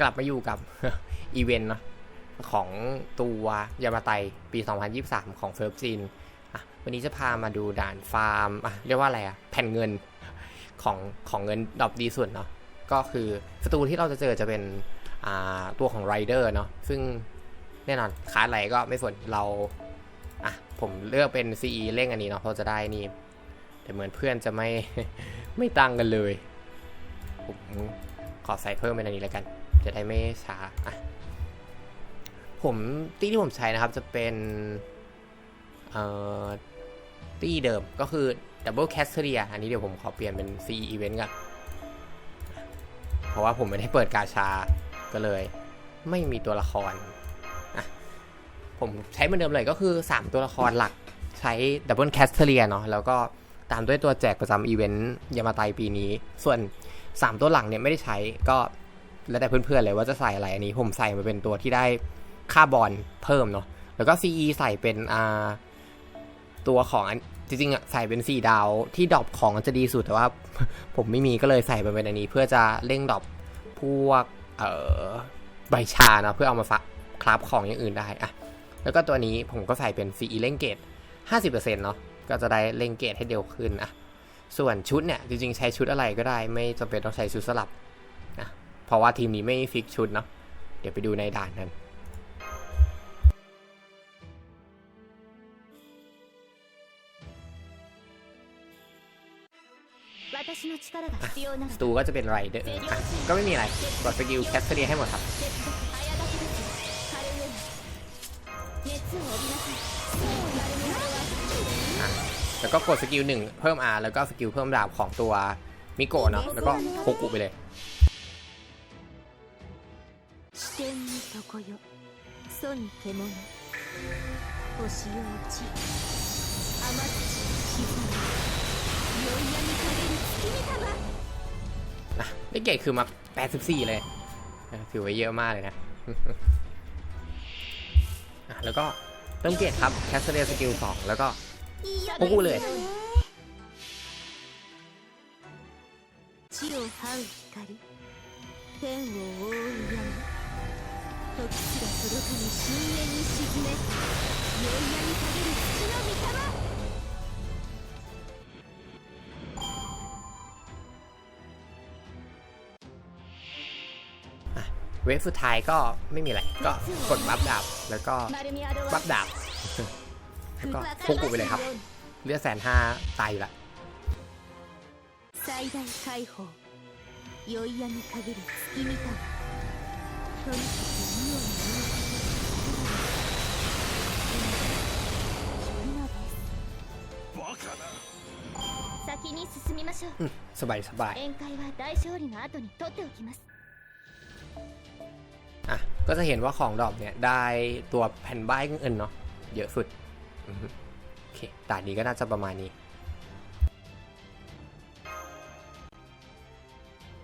กลับมาอยู่กับอีเวนต์เนาะของตัวยามาไตปี 2023 ของเฟิร์ฟซีนอะวันนี้จะพามาดูด่านฟาร์มอะเรียกว่าอะไรอะแผ่นเงินของของเงินดอปดีสุดเนาะก็คือศัตรูที่เราจะเจอจะเป็นอ่าตัวของไรเดอร์เนาะซึ่งแน่นอนคาร์ดอะไรก็ไม่สนเราอะผมเลือกเป็น CE เล่งอันนี้เนาะเพราะจะได้นี่แต่เหมือนเพื่อนจะไม่ไม่ตังกันเลยผมขอใส่เพิ่มเป็นอันนี้แล้วกัน จะได้ไม่ช้าอะผมตี้ที่ผมใช้นะครับจะเป็นเอ่อตี้เดิมก็คือ Double c a s t e r i a อันนี้เดี๋ยวผมขอเปลี่ยนเป็น CE Event ก่อนเพราะว่าผมไม่ได้เปิดกาชาก็เลย ไม่มีตัวละครอะผมใช้เหมือนเดิมเลยก็คือ 3 ตัวละครหลักใช้ Double c a s t e r i a เนาะแล้วก็ตามด้วยตัวแจกประจำอีเวนต์ยามาไตปีนี้ ส่วน 3 ตัวหลังเนี่ยไม่ได้ใช้ก็ แล้วแต่เพื่อนๆเลยว่าจะใส่อะไรอันนี้ผมใส่มาเป็นตัวที่ได้ค่าบอลเพิ่มเนาะแล้วก็ CE ใส่เป็นอ่าตัวของจริงๆอะใส่เป็น4ดาวที่ดรอปของจะดีสุดแต่ว่า ผมไม่มีก็เลยใส่มาเป็นอันนี้ เพื่อจะเร่งดรอปพวกเอ่อใบชาเนาะเพื่อเอามาฟักคราฟของอย่างอื่นได้อะแล้วก็ตัวนี้ผมก็ใส่เป็น CE เร่งเกต50%เนาะก็จะได้เร่งเกตให้เร็วขึ้นอะส่วนชุดเนี่ยจริงๆใช้ชุดอะไรก็ได้ ไม่จำเป็นต้องใช้ชุดสลับ เพราะว่าทีมนี้ไม่ฟิกชุดเนาะเดี๋ยวไปดูในด่านนั้นสตูก็จะเป็นไรเด้อก็ไม่มีอะไรกดสกิลแคสเซียให้หมดครับแล้วก็กดสกิลหนึ่งเพิ่มอาแล้วก็สกิลเพิ่มดาบของตัวมิโกะเนาะแล้วก็โคกุไปเลย 視点に床よ楚に獣星よ落ち雨土沈む宵闇陰る月見玉 นะได้เกรดคือมา 84 เลยนะถือว่าเยอะมากเลยนะ อ่ะแล้วก็เริ่มเกรดครับแคสเทเรียสกิล2แล้วก็ โอ้โหเลย 地を這う光天を覆う闇 時すら届かぬ深淵に沈め宵闇陰る月の御霊 เวฟสุดท้ายก็ไม่มีอะไร ก็กดบัฟดาบ แล้วก็ 丸みアド บั は ฟดาบ แล้วก็โคกุไปเลยครับ เลือดแสนห้าตายอยู่ละ 最大解放宵闇限る月見玉 先に進みましょう อืมสบายสบาย 宴会は大勝利の後に取っておきます อ่ะ ก็จะเห็นว่าของดอกเนี่ย ได้ตัวแผ่นใบเงินเนาะ เยอะสุดอือฮึโอเคด่านนี้ก็น่าจะประมาณนี้